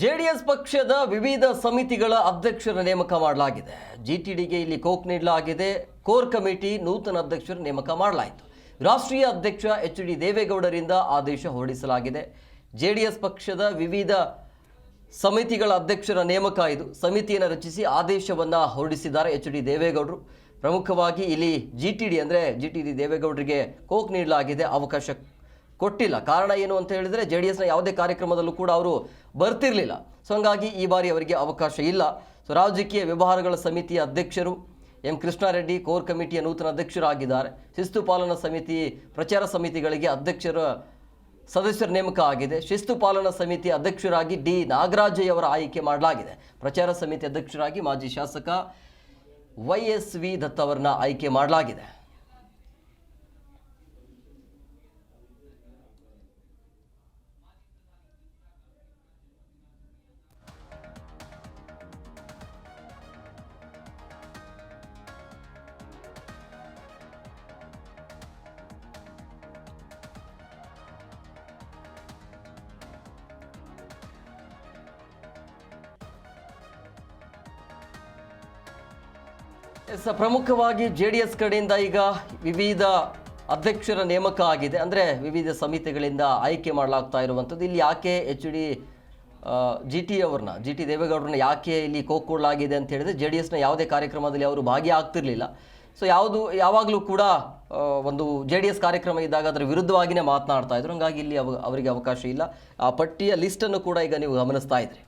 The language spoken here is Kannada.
ಜೆಡಿಎಸ್ ಪಕ್ಷದ ವಿವಿಧ ಸಮಿತಿಗಳ ಅಧ್ಯಕ್ಷರ ನೇಮಕ ಮಾಡಲಾಗಿದೆ. ಜಿಟಿಡಿಗೆ ಇಲ್ಲಿ ಕೋಕ್ ನೀಡಲಾಗಿದೆ. ಕೋರ್ ಕಮಿಟಿ ನೂತನ ಅಧ್ಯಕ್ಷರ ನೇಮಕ ಮಾಡಲಾಯಿತು. ರಾಷ್ಟ್ರೀಯ ಅಧ್ಯಕ್ಷ ಎಚ್ ಡಿ ದೇವೇಗೌಡರಿಂದ ಆದೇಶ ಹೊರಡಿಸಲಾಗಿದೆ. ಜೆಡಿಎಸ್ ಪಕ್ಷದ ವಿವಿಧ ಸಮಿತಿಗಳ ಅಧ್ಯಕ್ಷರ ನೇಮಕ ಇದು. ಸಮಿತಿಯನ್ನು ರಚಿಸಿ ಆದೇಶವನ್ನು ಹೊರಡಿಸಿದ್ದಾರೆ ಎಚ್ ಡಿ ದೇವೇಗೌಡರು. ಪ್ರಮುಖವಾಗಿ ಇಲ್ಲಿ ಜಿ ಟಿ ಡಿ ಅಂದರೆ ಜಿ ಟಿ ಡಿ ದೇವೇಗೌಡರಿಗೆ ಕೋಕ್ ನೀಡಲಾಗಿದೆ ಅವಕಾಶ ಕೊಟ್ಟಿಲ್ಲ. ಕಾರಣ ಏನು ಅಂತ ಹೇಳಿದರೆ ಜೆ ಡಿ ಎಸ್ನ ಯಾವುದೇ ಕಾರ್ಯಕ್ರಮದಲ್ಲೂ ಕೂಡ ಅವರು ಬರ್ತಿರಲಿಲ್ಲ. ಸೊ ಹಂಗಾಗಿ ಈ ಬಾರಿ ಅವರಿಗೆ ಅವಕಾಶ ಇಲ್ಲ. ಸೊ ರಾಜಕೀಯ ವ್ಯವಹಾರಗಳ ಸಮಿತಿಯ ಅಧ್ಯಕ್ಷರು ಎಂ. ಕೃಷ್ಣಾರೆಡ್ಡಿ, ಕೋರ್ ಕಮಿಟಿಯ ನೂತನ ಅಧ್ಯಕ್ಷರಾಗಿದ್ದಾರೆ. ಶಿಸ್ತು ಪಾಲನಾ ಸಮಿತಿ, ಪ್ರಚಾರ ಸಮಿತಿಗಳಿಗೆ ಅಧ್ಯಕ್ಷರ, ಸದಸ್ಯರ ನೇಮಕ ಆಗಿದೆ. ಶಿಸ್ತು ಪಾಲನಾ ಸಮಿತಿ ಅಧ್ಯಕ್ಷರಾಗಿ ಡಿ. ನಾಗರಾಜಯ್ಯ ಅವರ ಆಯ್ಕೆ ಮಾಡಲಾಗಿದೆ. ಪ್ರಚಾರ ಸಮಿತಿ ಅಧ್ಯಕ್ಷರಾಗಿ ಮಾಜಿ ಶಾಸಕ ವೈ ಎಸ್ ವಿ ದತ್ ಅವರನ್ನ ಆಯ್ಕೆ ಮಾಡಲಾಗಿದೆ. ಎಸ್ ಪ್ರಮುಖವಾಗಿ ಜೆ ಡಿ ಎಸ್ ಕಡೆಯಿಂದ ಈಗ ವಿವಿಧ ಅಧ್ಯಕ್ಷರ ನೇಮಕ ಆಗಿದೆ. ಅಂದರೆ ವಿವಿಧ ಸಮಿತಿಗಳಿಂದ ಆಯ್ಕೆ ಮಾಡಲಾಗ್ತಾ ಇರುವಂಥದ್ದು. ಇಲ್ಲಿ ಯಾಕೆ ಎಚ್ ಡಿ ಜಿ ಟಿ ಅವ್ರನ್ನ, ಜಿ ಟಿ ದೇವೇಗೌಡರನ್ನ ಯಾಕೆ ಇಲ್ಲಿ ಕೋಕೊಡಲಾಗಿದೆ ಅಂತ ಹೇಳಿದ್ರೆ ಜೆ ಡಿ ಎಸ್ನ ಯಾವುದೇ ಕಾರ್ಯಕ್ರಮದಲ್ಲಿ ಅವರು ಭಾಗಿಯಾಗ್ತಿರಲಿಲ್ಲ. ಸೊ ಯಾವುದು, ಯಾವಾಗಲೂ ಕೂಡ ಒಂದು ಜೆ ಡಿ ಎಸ್ ಕಾರ್ಯಕ್ರಮ ಇದ್ದಾಗ ಅದರ ವಿರುದ್ಧವಾಗಿಯೇ ಮಾತನಾಡ್ತಾ ಇದ್ರು. ಹಂಗಾಗಿ ಇಲ್ಲಿ ಅವ, ಅವರಿಗೆ ಅವಕಾಶ ಇಲ್ಲ. ಆ ಪಟ್ಟಿಯ ಲಿಸ್ಟನ್ನು ಕೂಡ ಈಗ ನೀವು ಗಮನಿಸ್ತಾ ಇದ್ರಿ.